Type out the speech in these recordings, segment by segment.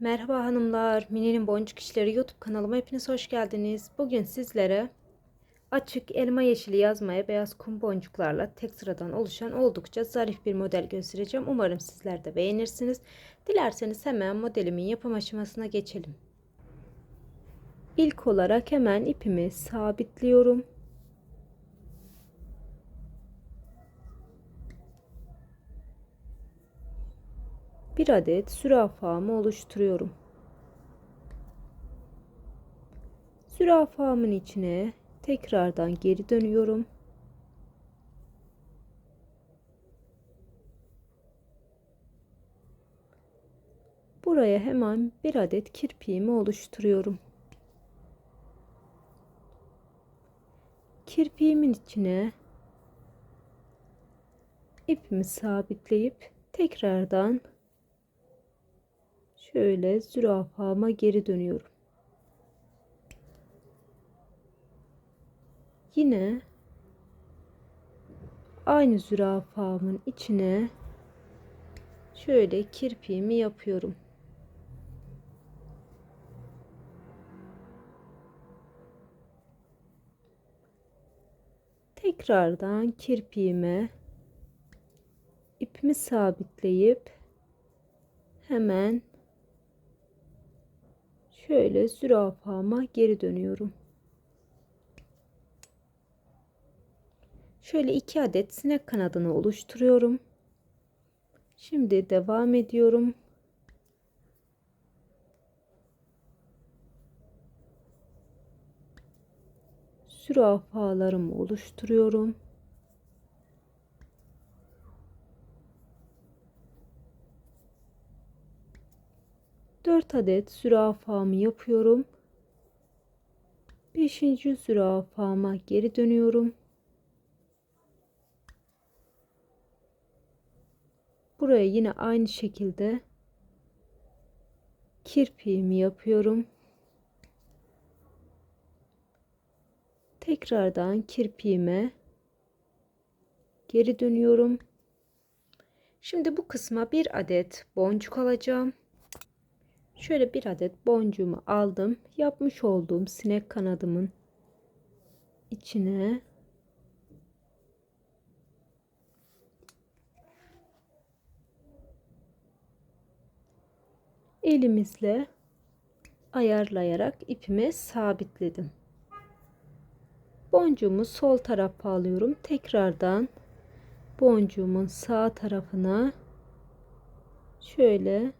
Merhaba hanımlar, Mine'nin Boncuk İşleri YouTube kanalıma hepiniz hoş geldiniz. Bugün sizlere açık elma yeşili yazmaya beyaz kum boncuklarla tek sıradan oluşan oldukça zarif bir model göstereceğim. Umarım sizler de beğenirsiniz. Dilerseniz hemen modelimin yapım aşamasına geçelim. İlk olarak hemen ipimi sabitliyorum. Bir adet zürafamı oluşturuyorum. Zürafamın içine tekrardan geri dönüyorum. Buraya hemen bir adet kirpiğimi oluşturuyorum. Kirpiğimin içine ipimi sabitleyip tekrardan şöyle zürafama geri dönüyorum. Yine aynı zürafamın içine şöyle kirpiğimi yapıyorum. Tekrardan kirpiğime ipimi sabitleyip hemen şöyle zürafama geri dönüyorum. Şöyle iki adet sinek kanadını oluşturuyorum. Şimdi devam ediyorum. Zürafalarımı oluşturuyorum. 4 adet zürafamı yapıyorum. 5. zürafama geri dönüyorum. Buraya yine aynı şekilde kirpiğimi yapıyorum. Tekrardan kirpiğime geri dönüyorum. Şimdi bu kısma bir adet boncuk alacağım. Şöyle bir adet boncuğumu aldım. Yapmış olduğum sinek kanadımın içine elimizle ayarlayarak ipime sabitledim. Boncuğumu sol tarafa alıyorum. Tekrardan boncuğumun sağ tarafına şöyle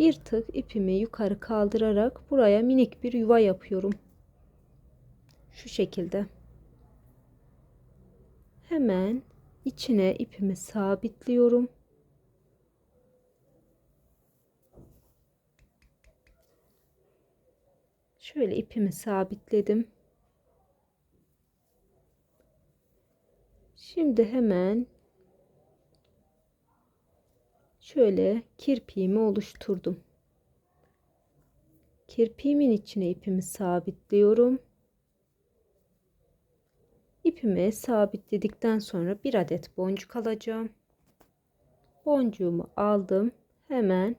bir tık ipimi yukarı kaldırarak buraya minik bir yuva yapıyorum. Şu şekilde. Hemen içine ipimi sabitliyorum. Şöyle ipimi sabitledim. Şimdi hemen şöyle kirpiğimi oluşturdum. Kirpiğimin içine ipimi sabitliyorum. İpimi sabitledikten sonra bir adet boncuk alacağım. Boncuğumu aldım. Hemen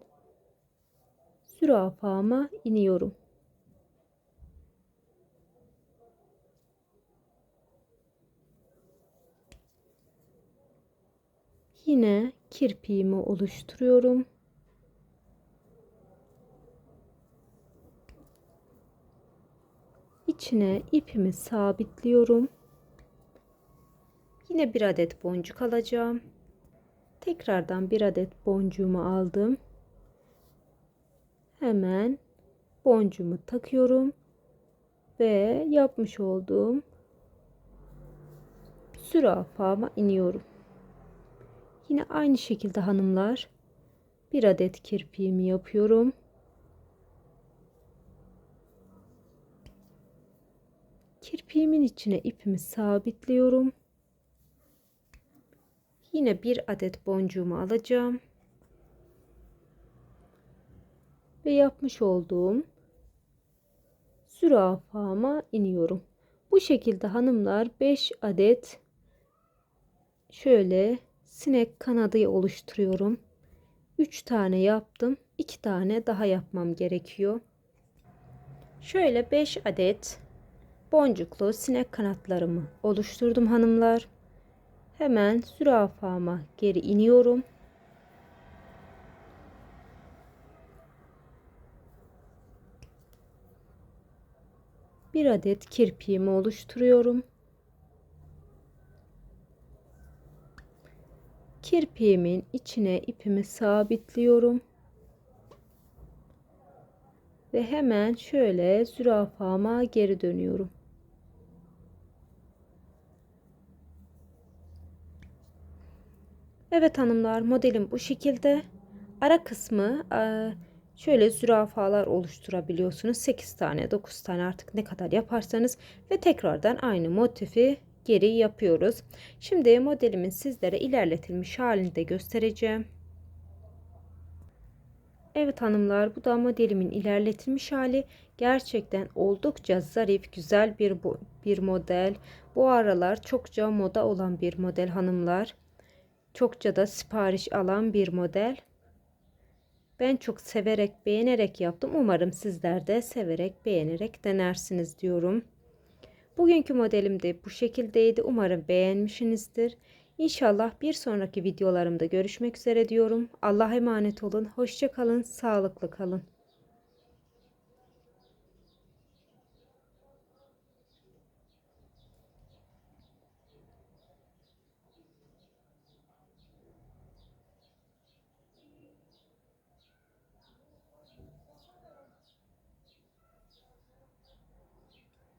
zürafama iniyorum. Yine kirpiğimi oluşturuyorum. İçine ipimi sabitliyorum. Yine bir adet boncuk alacağım. Tekrardan bir adet boncuğumu aldım. Hemen boncuğumu takıyorum ve yapmış olduğum zürafama iniyorum. Yine aynı şekilde hanımlar bir adet kirpiğimi yapıyorum. Kirpiğimin içine ipimi sabitliyorum. Yine bir adet boncuğumu alacağım. Ve yapmış olduğum zürafama iniyorum. Bu şekilde hanımlar 5 adet şöyle sinek kanadı oluşturuyorum. 3 tane yaptım. 2 tane daha yapmam gerekiyor. Şöyle 5 adet boncuklu sinek kanatlarımı oluşturdum hanımlar. Hemen zürafama geri iniyorum. Bir adet kirpiğimi oluşturuyorum. Kirpiğimin içine ipimi sabitliyorum. Ve hemen şöyle zürafama geri dönüyorum. Evet hanımlar modelim bu şekilde. Ara kısmı e, şöyle zürafalar oluşturabiliyorsunuz. 8 tane 9 tane artık ne kadar yaparsanız ve tekrardan aynı motifi geri yapıyoruz. Şimdi modelimin sizlere ilerletilmiş halini de göstereceğim. Evet hanımlar bu da modelimin ilerletilmiş hali. Gerçekten oldukça zarif güzel bir, bir model. Bu aralar çokça moda olan bir model hanımlar. Çokça da sipariş alan bir model. Ben çok severek beğenerek yaptım. Umarım sizler de severek beğenerek denersiniz diyorum. Bugünkü modelim de bu şekildeydi. Umarım beğenmişsinizdir. İnşallah bir sonraki videolarımda görüşmek üzere diyorum. Allah'a emanet olun. Hoşça kalın, sağlıklı kalın.